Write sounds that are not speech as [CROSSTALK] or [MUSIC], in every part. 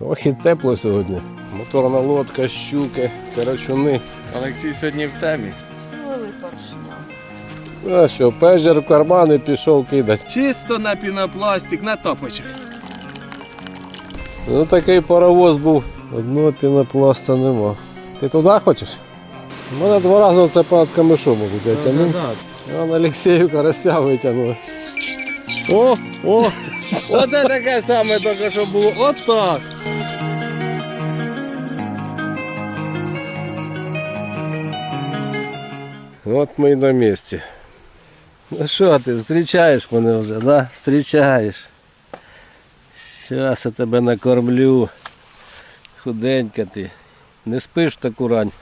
Ох і тепло сьогодні. Моторна лодка, щуки, карачуни. Олексій сьогодні в темі. А що, пежер в карман і пішов кидати. Чисто на пінопластик, на топочок. Ну такий паровоз був. Одного пінопласта нема. Ти туди хочеш? У мене два рази оце пад камишом мабуть, я тягнув. Вон Олексію карася витягнув. О, о! Оце таке саме тільки що було. Отак. От ми і на місці. Ну що ти, зустрічаєш мене вже, да? Зустрічаєш. Щас я тебе накормлю. Худенька ти. Не спиш таку рань.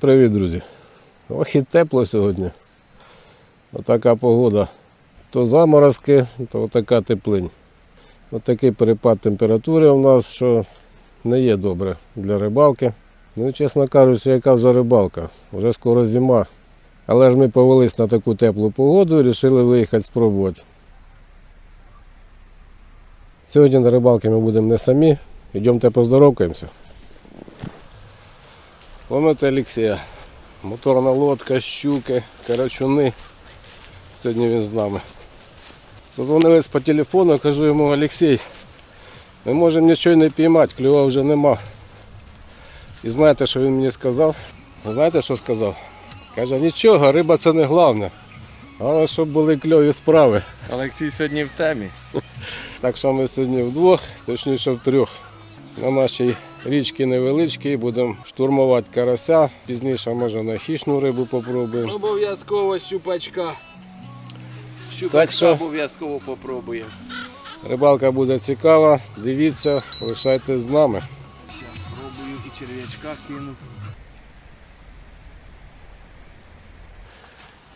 Привіт, друзі. Ох і тепло сьогодні. Отака погода. То заморозки, то така теплинь. Отакий перепад температури у нас, що не є добре для рибалки. Ну, і, чесно кажучи, яка вже рибалка. Вже скоро зима. Але ж ми повелись на таку теплу погоду і вирішили виїхати спробувати. Сьогодні на рибалки ми будемо не самі. Йдемте поздоровкаємося. Помните Олексія. Моторна лодка, щуки, карачуни. Сьогодні він з нами. Созвонились по телефону, кажу йому Олексій, ми можемо нічого не піймати, клюва вже нема. І знаєте, що він мені сказав? Знаєте, що сказав? Каже, нічого, риба це не головне. Але щоб були кльові справи. Олексій сьогодні в темі. Так що ми сьогодні вдвох, точніше втрьох. На нашій річці невеличкій будемо штурмувати карася. Пізніше може на хищну рибу попробуємо. Обов'язково щупачка. Так Щупачка що- обов'язково попробуємо. Рибалка буде цікава, дивіться, лишайтесь з нами. Зараз пробую і черв'ячка кину.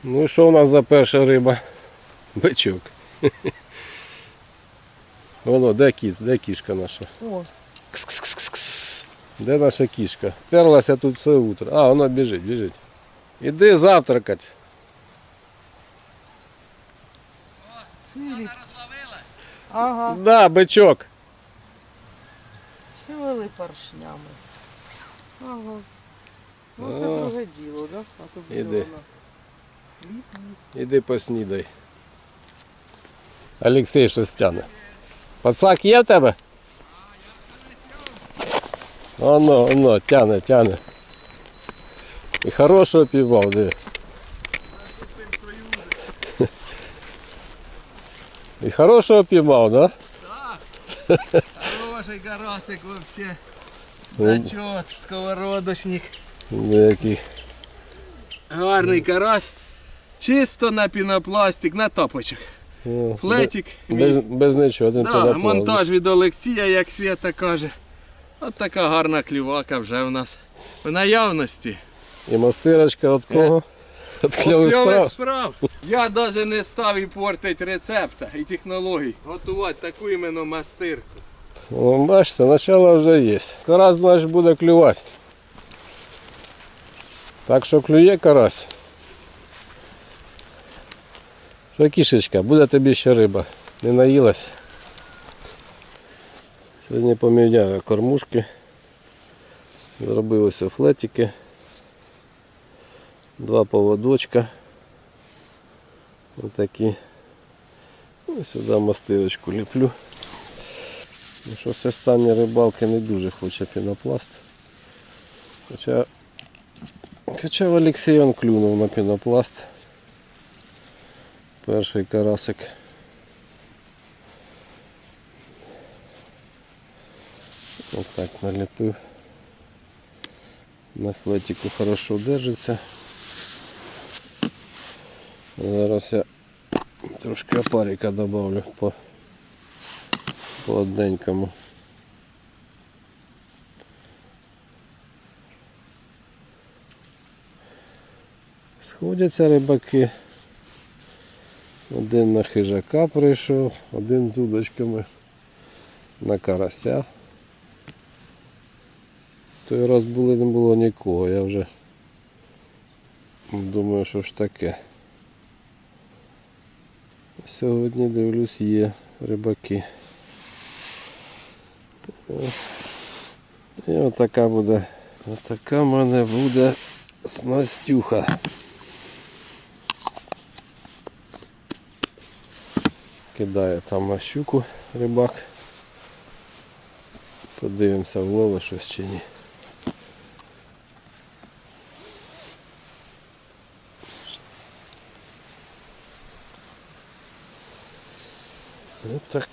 Ну і що у нас за перша риба? Бичок. [LAUGHS] Воно, де кіт, де кішка наша? О, Кс-кс-кс-кс. Де наша кішка? Терлася тут все утро. А, вона біжить, біжить. Іди завтракати. ага, Да, бичок. вели поршнями. Ага. Ну це А. друге діло, да? А то буде Іди. вона. Ліп їсть. Іди поснідай. Олексій щось тяне. Пацак є в тебе? Оно, оно, тяне, тяне. І хорошого півав, диви. І хорошого піймав, да? Так. Хороший карасик вообще. Ну. Зачет, сковородочник. Який. Гарний карась. Чисто на пінопластик, на топочок. Ну, Флетик. Без, без нічого, один Да, монтаж від Олексія, як Свята каже. От така гарна клювака вже в нас в наявності. І мастирочка від кого? Від кльових справ. справ. Я навіть не став і портить рецепта і технологій. Готувати таку іменно мастирку. О, бачите, начало вже є. Карась, значить, буде клювати. Так що клює карась. Що кішечка, буде тобі ще риба. Не наїлась. Сьогодні поміняю кормушки. Зробив ось флетики. Два поводочка. Отакі. І сюди мастирочку ліплю. Ну, Щось останні рибалки не дуже хоче пінопласт. Хоча, хоча в Олексій клюнув на пінопласт. Перший карасик. Ось так наліпив. На флетику хорошо держиться. Зараз я трошки опарика добавлю по по одненькому. Сходяться рибаки. Один на хижака прийшов, один з удочками на карася. Той раз були, не було нікого, я вже думаю, що ж таке. Сьогодні дивлюсь, є рибаки. І отака буде. Отака в мене буде снастюха. Кидає там на щуку рибак. Подивимося, вловить щось чи ні.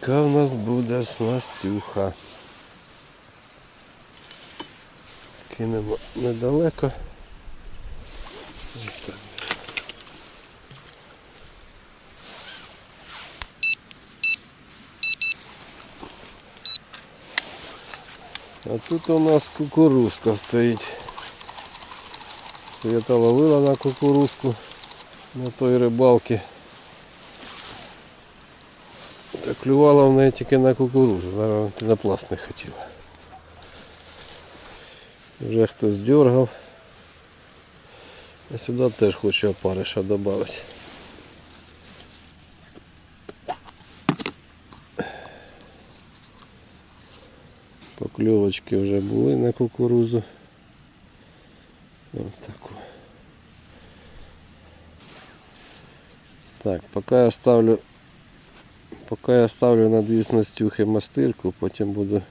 Така в нас буде снастюха. Кинемо недалеко. А тут у нас кукурузка стоїть. Света ловила на кукурузку на той рибалці. Та клювала в неї тільки на кукурузу, наверное, пінопласт не хотіла. Вже хтось дергав. А сюди теж хочу опариша додати. Покльовочки вже були на кукурузу. Ось таку. Так, поки я ставлю Поки я ставлю на дві снастюхи мастирку, потім буду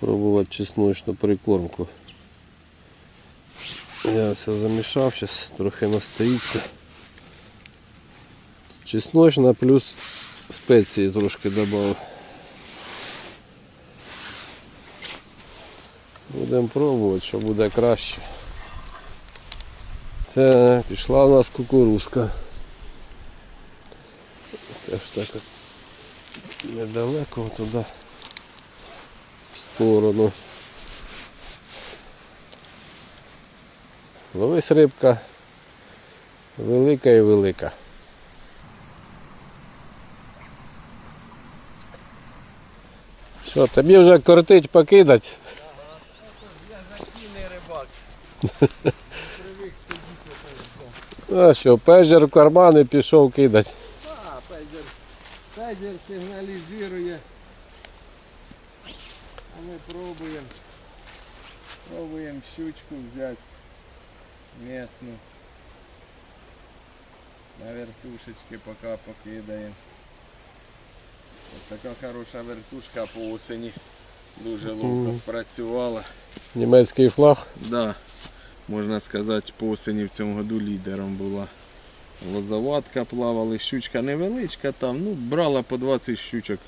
пробувати чесночну прикормку. Я все замішав, зараз трохи настоїться. Чесночна плюс спеції трошки додав. Будемо пробувати, що буде краще. Так, пішла у нас кукурузка. Теж так недалеко туди в сторону. Ловись рибка велика і велика. Що, тобі вже кортить покидать? Я закійний рибак. А що, пежер в карман і пішов кидать. Пейдер сигналізує. А ми пробуємо. Пробуємо щучку взяти. Місну. На вертушечки поки покидаємо. Ось така хороша вертушка по осені. Дуже ловко спрацювала. Німецький флаг. Да, можна сказати, по осені в цьому году лідером була. Лозоватка плавали, щучка невеличка там, ну брала по 20 щучок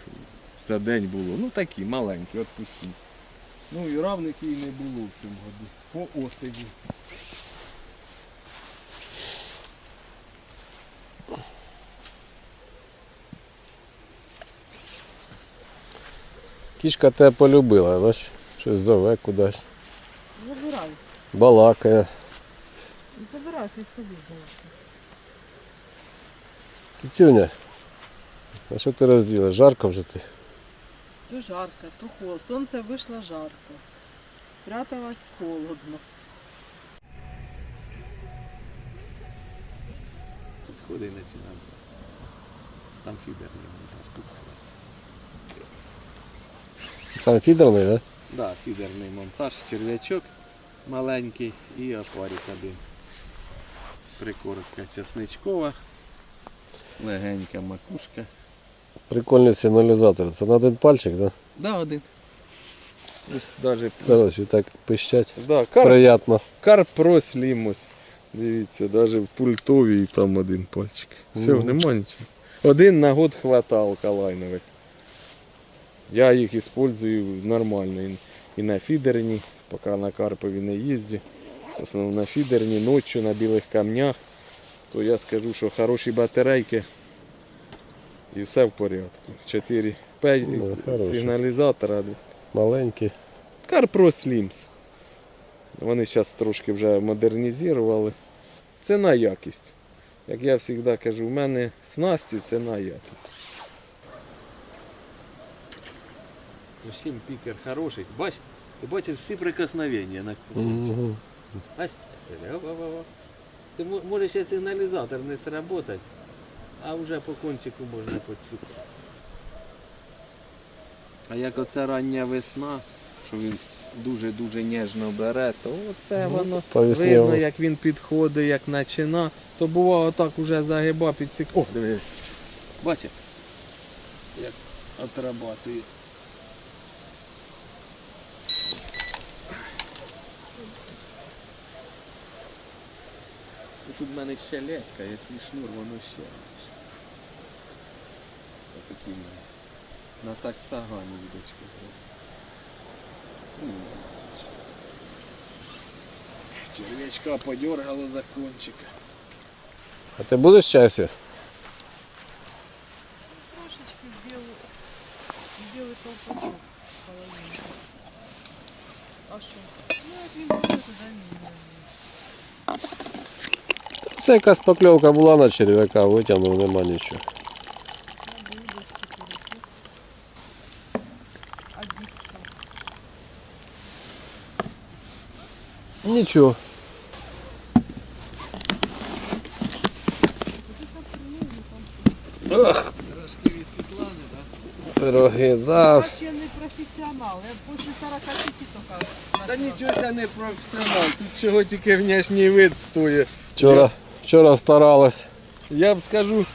за день було. Ну такі маленькі, от пусті. Ну і равних їй не було в цьому году. По осені. Кішка тебе полюбила, бач, щось зове кудись. Забирай. Балакає. Забирай, ти собі Кіцюня, а що ти розділа? Жарко вже ти? То жарко, то холодно. Сонце вийшло жарко. Спряталась холодно. Підходи і починав. Там фідерний монтаж, тут. Там фідерний, так? Да? Да, фідерний монтаж, черв'ячок маленький і опарик один. Прикормка чесничкова. Легенька макушка. Прикольний сигналізатор. Це на один пальчик, так? Да, один. Ось даже. Да? І так пищать. Да, карп, Приятно. карп прослімось. Дивіться, навіть в пультовій там один пальчик. Все, Мгм. нема нічого. Один на год хватав калайнових. Я їх використовую нормально. І на фідерні, поки на Карпові не їздю. В основному на фідерні, ночі на білих камнях. То я скажу, що хороші батарейки і все в порядку. 4 5 Ну, сигналізатора. Маленький. CarPro Slims. Вони зараз трошки вже модернізували. Це на якість. Як я завжди кажу, в мене снасті це на якість. Усім пікер хороший. Бач, ти бачиш всі прикосновення на. Угу. Бач? Ти може ще сигналізатор не сработать, а вже по кончику можна підсипати. А як оце рання весна, що він дуже-дуже ніжно бере, то оце воно по видно, як він підходить, як почина, то буває отак уже загиба під. О, диви. Бачиш? Як отрабатує. Тут в мене ще леска, якщо шнур, воно ще. Отакі мене. На так сагані удочки. Червячка подергало за кончика. А ти будеш часі? Трошечки белый, белый колпачок половинку. А що? Ну, як він буде, туди міняємо. Це якась покльовка була на черв'яка, витягнув, нема нічого. Нічого. Ах, Трошки від Світлани, так? пироги дав. Я не професіонал, я після 40 тисяч тільки. Та нічого я не професіонал, тут чого тільки внешній вид стоїть. Вчора, вчора старалась. Я б скажу,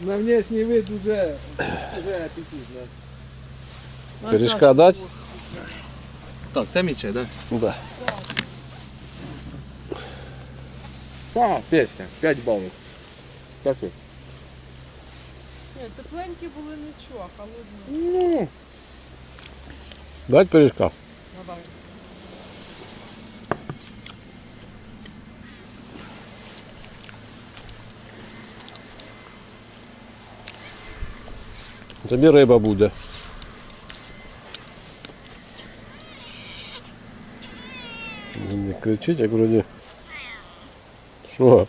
на внешній вид уже, уже апетитно. Пиріжка дать? Так, це міче, так? Да. Так, пісня, 5 балів. Так. Ні, тепленькі були нічого, а холодні. Ну, Дать пиріжка? Тобі риба буде. Не кричить, як вроді. Що?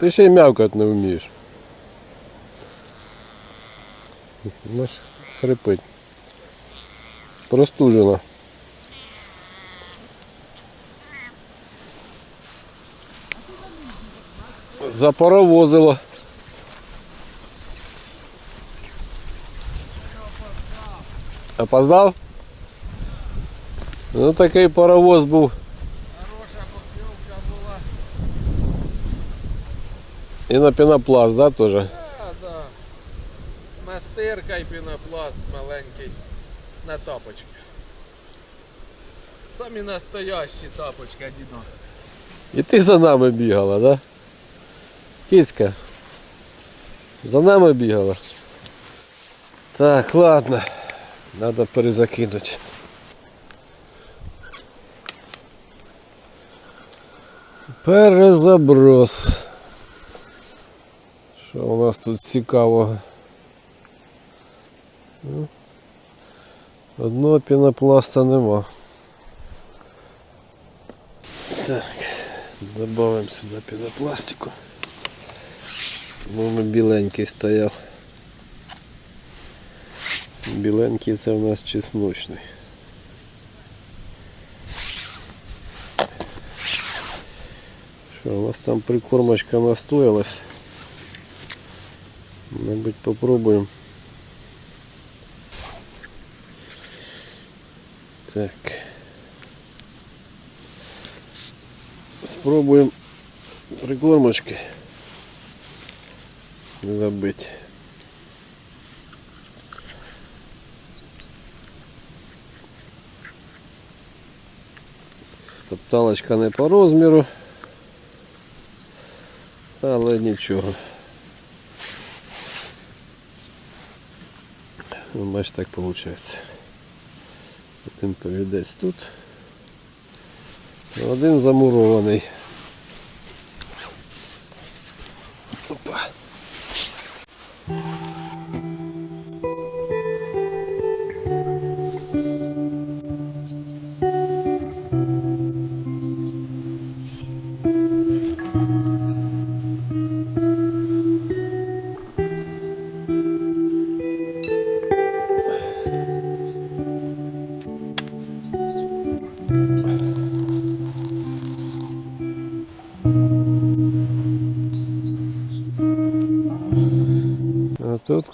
Ти ще й м'явкати не вмієш. Знаєш, хрипить. Простужена. Запаровозила. Опоздав? Ну такий паровоз був. хороша покльовка була. І на пінопласт, да, теж? Да, да. Настирка і пінопласт маленький на тапочки. Самі настоящі тапочки Adidas. І ти за нами бігала, да? Кицька. За нами бігала. Так, ладно. Надо перезакинути. Перезаброс. Що у нас тут цікавого? Ну, Одного пінопласта нема. Так. Добавим сюди пінопластику. Воно біленький стояв. Біленький це у нас чесночний. Що, у нас там прикормочка настоялась. Мабуть, попробуємо. Так. Спробуємо прикормочки не забити. Топталочка не по розміру, але нічого. Ну, Бач, так виходить. Один повідець тут. Один замурований.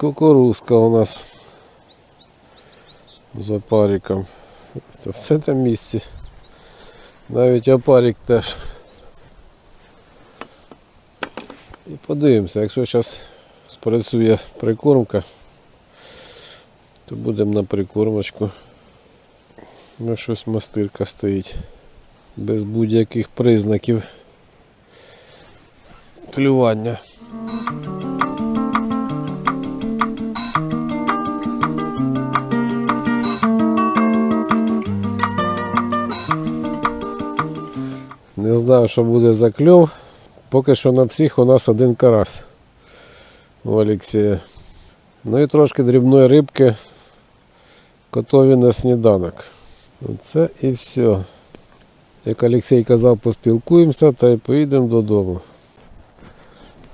Кукурузка у нас за париком. Це все там місці. Навіть опарик теж. І подивимося, якщо зараз спрацює прикормка, то будемо на прикормочку. Ну щось мастирка стоїть. Без будь-яких признаків клювання. Знаю, що буде за кльов. Поки що на всіх у нас один карась у Олексія. Ну і трошки дрібної рибки готові на сніданок. Оце і все. Як Олексій казав, поспілкуємося та й поїдемо додому.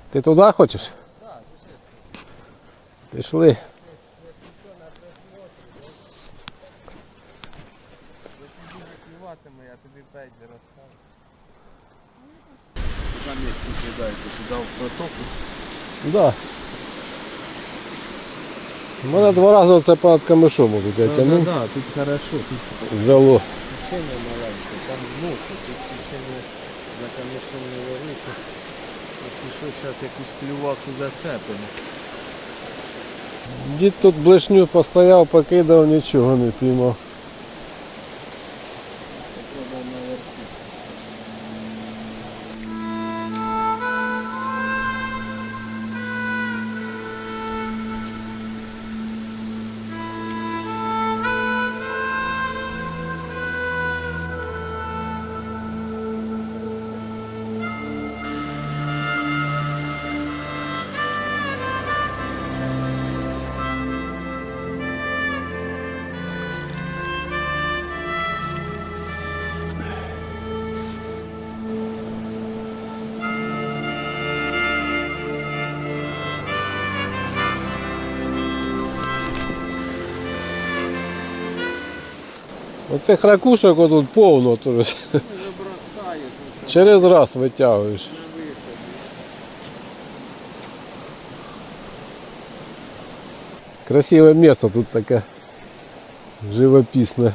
Ти туди хочеш? Так, Пішли. Я тобі п'ять не розставлю. Куди місце кидаєте? В протоку? Да. У мене два рази оце понад камишом тут я тягнув. да, тут хорошо, тут Взяло. течення маленьке, там носи, тут течення за камішом невелике. От пішов зараз якусь клюваку зацепимо. Дід тут блешню постояв, покидав, нічого не піймав. Оцих ракушок отут повно теж. Через раз витягуєш. Красиве місце тут таке живописне.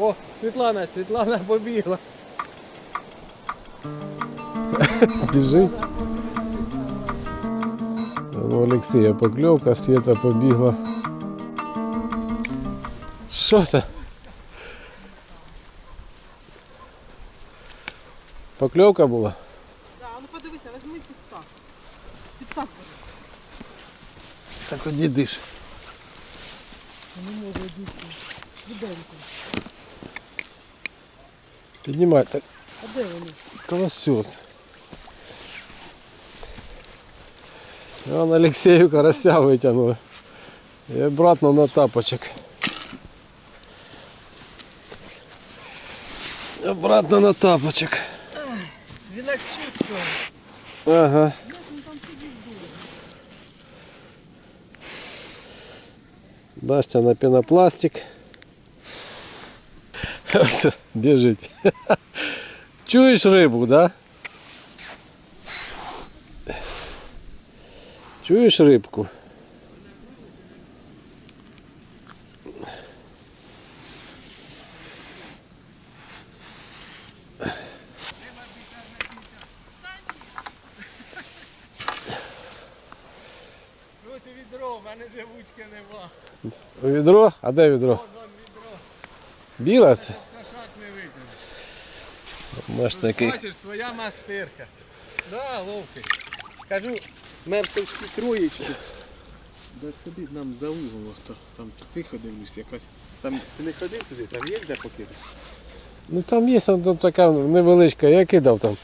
О, Світлана, Світлана побігла. Біжить. Ну, Олексія покльовка, Света побігла. Що це? Покльовка була? Да, а ну подивися, візьми підсак. Підсак. Так оді диш. Не може дійти. Ріденько. Піднімай. Так, А де вони? колосет. Вон Алексею карася витягнули. І обратно на тапочок. Обратно на тапочок. Він як чувствує. Ага. Бачите, на пенопластик. [LAUGHS] Все, біжить. [LAUGHS] Чуєш рибу, да? Чуєш рибку? Ось відро, в мене вже вучки нема. Відро? А де відро? Вон відро, Біле це? кошак не. Бачиш, твоя мастирка. Да, ловкий. Кажу, мертвські троєчки. Да ходи нам за угол, то там тихо дивлюсь якась. Там ти не ходив туди, там є де покидати? Ну там є там така невеличка, я кидав там.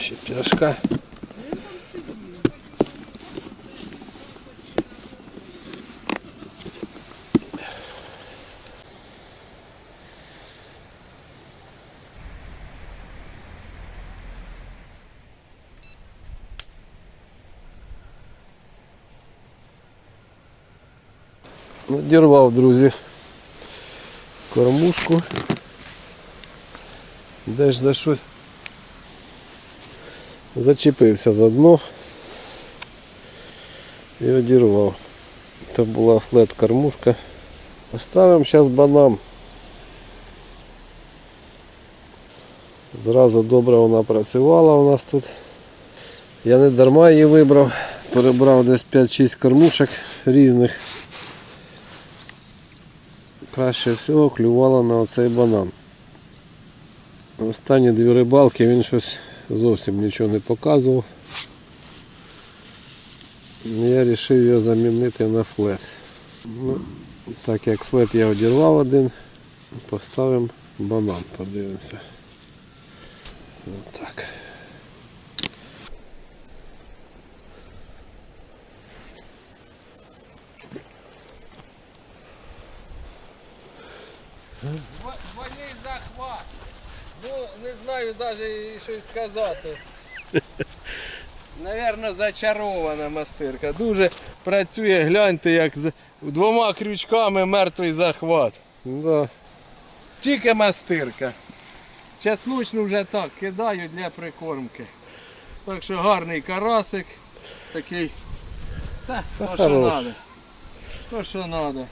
Ще пляшка. Надірвав, друзі, кормушку. Де ж за щось зачепився за дно і одірвав. Це була флет-кормушка. Оставимо зараз банан. Зразу добре вона працювала у нас тут. Я не дарма її вибрав. Перебрав десь 5-6 кормушек різних. Краще всього клювала на оцей банан. Останні дві рибалки він щось зовсім нічого не показував. Я вирішив його замінити на флет. Ну, так як флет я одірвав один, поставимо банан, подивимося. Так. Двойний захват. Ну, не знаю навіть щось сказати. Навірно, зачарована мастирка. Дуже працює, гляньте, як з двома крючками мертвий захват. Да. Тільки мастирка. Чесночну вже так кидаю для прикормки. Так що гарний карасик. Такий. Та, то що треба. То що треба.